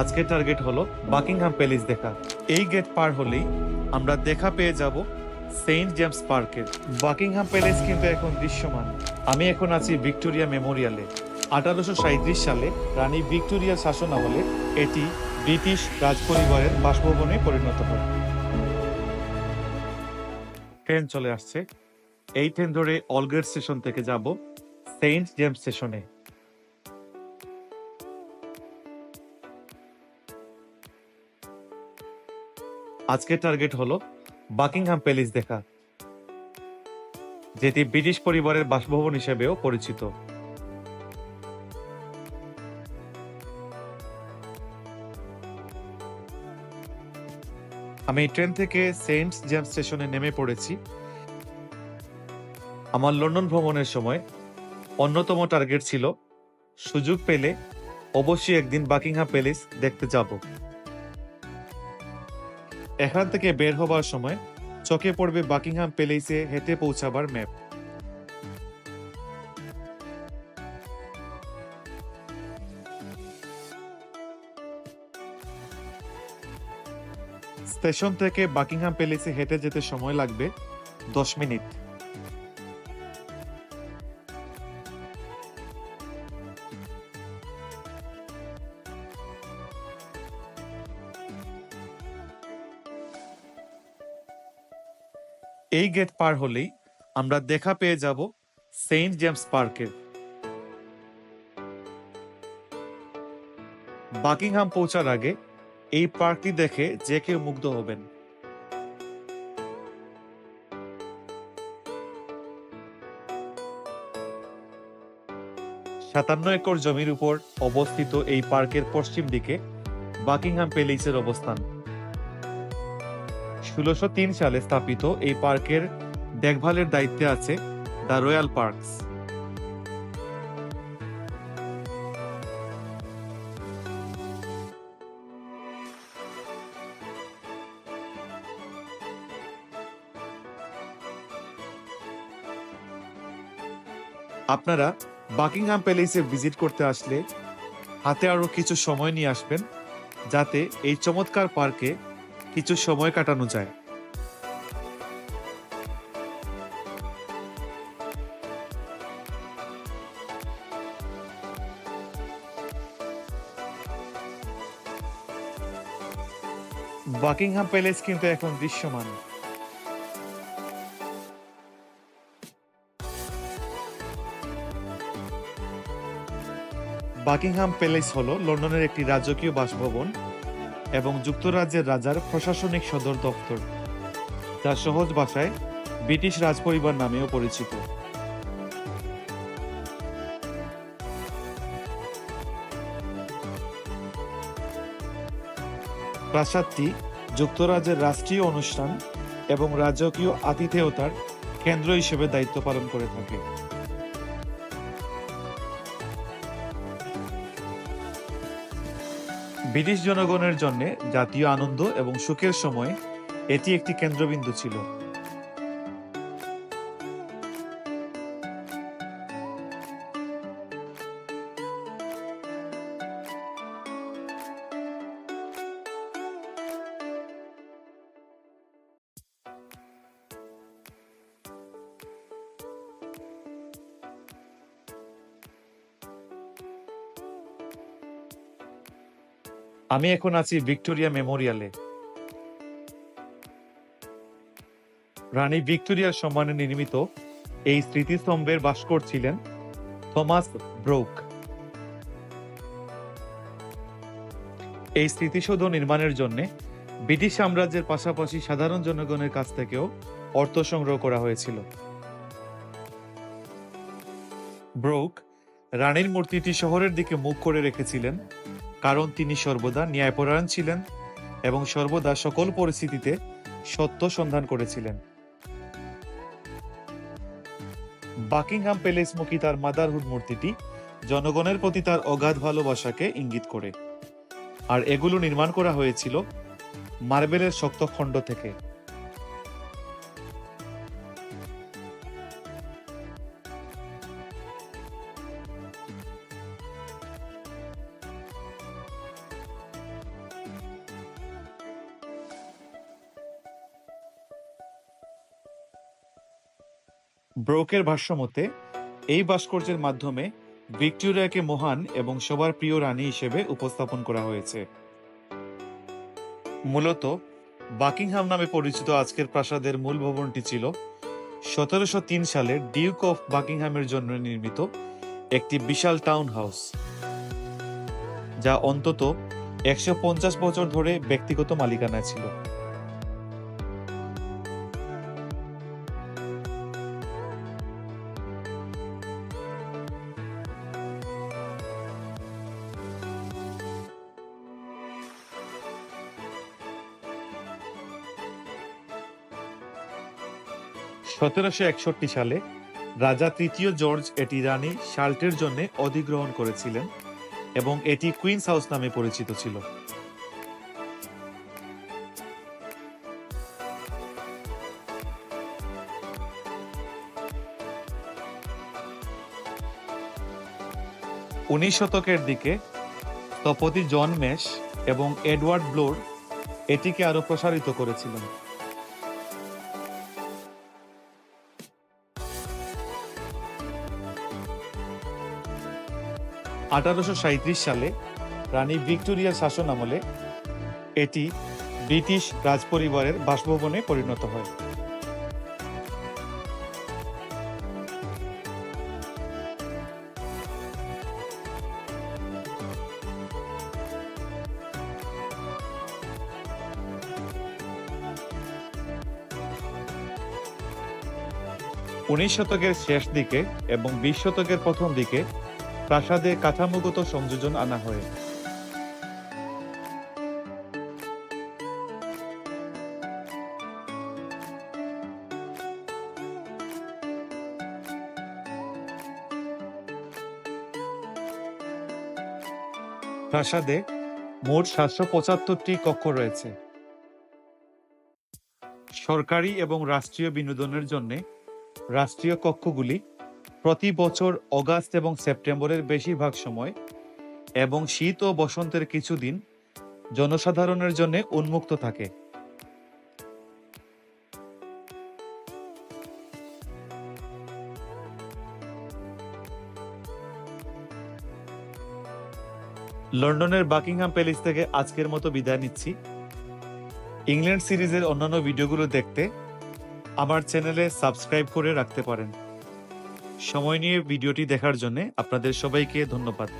আজকের টার্গেট হলো Buckingham palace দেখা। এই গেট পার হলেই আমরা দেখা পেয়ে যাব সেন্ট জেমস পার্কের বাকিংহাম প্যালেস কিন্তু এখন দৃশ্যমান। আমি এখন আছি ভিক্টোরিয়া মেমোরিয়ালে আঠারোশো সালে রানী ভিক্টোরিয়ার শাসন আমলে এটি ব্রিটিশ রাজপরিবারের বাসভবনে পরিণত হয়। ট্রেন চলে আসছে। এই ট্রেন ধরে অলগেট স্টেশন থেকে যাব সেন্ট জেমস স্টেশনে আজকের টার্গেট হলো বাকিংহাম প্যালেস দেখা, যেটি ব্রিটিশ পরিবারের বাসভবন হিসেবেও পরিচিত। আমি ট্রেন থেকে সেন্ট জেমস স্টেশনে নেমে পড়েছি। আমার লন্ডন ভ্রমণের সময় অন্যতম টার্গেট ছিল, সুযোগ পেলে অবশ্যই একদিন বাকিংহাম প্যালেস দেখতে যাব। এখান থেকে বের হবার সময় চোখে পড়বে বাকিংহাম প্যালেসে হেঁটে পৌঁছাবার ম্যাপ। স্টেশন থেকে বাকিংহাম প্যালেসে হেঁটে যেতে সময় লাগবে দশ মিনিট। এই গেট পার হলেই আমরা দেখা পেয়ে যাব সেন্ট জেমস পার্কের। বাকিংহাম পৌঁছার আগে এই পার্কটি দেখে যে কেউ মুগ্ধ হবেন। সাতান্ন একর জমির উপর অবস্থিত এই পার্কের পশ্চিম দিকে বাকিংহাম প্যালেসের অবস্থান। ষোলোশো সালে স্থাপিত এই পার্কের দেখভালের দায়িত্বে আছে দ্য রয়্যাল পার্কস। আপনারা বাকিংহাম প্যালেসে ভিজিট করতে আসলে হাতে আরও কিছু সময় নিয়ে আসবেন, যাতে এই চমৎকার পার্কে কিছু সময় কাটানো যায়। বাকিংহাম প্যালেস কিন্তু এখন দৃশ্যমান। বাকিংহাম প্যালেস হলো লন্ডনের একটি রাজকীয় বাসভবন। এবং যুক্তরাজ্যের রাজার প্রশাসনিক সদর দপ্তর। যা সহজ ভাষায় ব্রিটিশ রাজপরিবার নামেও পরিচিত। প্রাসাদটি যুক্তরাজ্যের রাষ্ট্রীয় অনুষ্ঠান এবং রাজকীয় আতিথেয়তার কেন্দ্র হিসেবে দায়িত্ব পালন করে থাকে। ব্রিটিশ জনগণের জন্য জাতীয় আনন্দ এবং সুখের সময় এটি একটি কেন্দ্রবিন্দু ছিল। আমি এখন আছি ভিক্টোরিয়া মেমোরিয়ালে। রানী ভিক্টোরিয়ার সম্মানে নির্মিত এই স্মৃতিস্তম্ভের ভাস্কর ছিলেন থমাস ব্রোক। এই স্মৃতিসৌধ নির্মাণের জন্য ব্রিটিশ সাম্রাজ্যের পাশাপাশি সাধারণ জনগণের কাছ থেকেও অর্থ সংগ্রহ করা হয়েছিল। ব্রোক রানীর মূর্তিটি শহরের দিকে মুখ করে রেখেছিলেন কারণ তিনি সর্বদা ন্যায়পরায়ণ ছিলেন এবং সর্বদা সকল পরিস্থিতিতে সত্য সন্ধান করেছিলেন। বাকিংহাম প্যালেস মুখী তার মাদারহুড মূর্তিটি জনগণের প্রতি তার অগাধ ভালোবাসাকে ইঙ্গিত করে। আর এগুলো নির্মাণ করা হয়েছিল মার্বেলের শক্ত খণ্ড থেকে। ব্রোকের ভাষ্যমতে, এই ভাস্কর্যের মাধ্যমে ভিক্টোরিয়াকে মহান এবং সবার প্রিয় রানী হিসেবে উপস্থাপন করা হয়েছে। মূলত, বাকিংহাম নামে পরিচিত আজকের প্রাসাদের মূল ভবনটি ছিল সতেরোশো তিন সালে ডিউক অফ বাকিংহামের জন্য নির্মিত একটি বিশাল টাউন হাউস যা অন্তত একশো পঞ্চাশ বছর ধরে ব্যক্তিগত মালিকানায় ছিল। সতেরোশো একষট্টি সালে রাজা তৃতীয় জর্জ এটি রানী শাল্টের জন্য অধিগ্রহণ করেছিলেন এবং এটি কুইন্স হাউস নামে পরিচিত ছিল। উনিশ শতকের দিকে স্থপতি জন মেশ এবং এডওয়ার্ড ব্লোর এটিকে আরও প্রসারিত করেছিলেন। আঠারোশো সাঁইত্রিশ সালে রানী ভিক্টোরিয়ার শাসন আমলে এটি ব্রিটিশ রাজপরিবারের বাসভবনে পরিণত হয়। উনিশ শতকের শেষ দিকে এবং বিশ শতকের প্রথম দিকে প্রাসাদে কাঠামোগত সংযোজন আনা হয়। প্রাসাদে মোট সাতশো পঁচাত্তরটি কক্ষ রয়েছে। সরকারি এবং রাষ্ট্রীয় বিনোদনের জন্য রাষ্ট্রীয় কক্ষগুলি প্রতি বছর অগাস্ট এবং সেপ্টেম্বরের বেশিরভাগ সময় এবং শীত ও বসন্তের কিছুদিন জনসাধারণের জন্য উন্মুক্ত থাকে। লন্ডনের বাকিংহাম প্যালেস থেকে আজকের মতো বিদায় নিচ্ছি। ইংল্যান্ড সিরিজের অন্যান্য ভিডিওগুলো দেখতে আমার চ্যানেলে সাবস্ক্রাইব করে রাখতে পারেন। সময় নিয়ে ভিডিওটি দেখার জন্য আপনাদের সবাইকে ধন্যবাদ।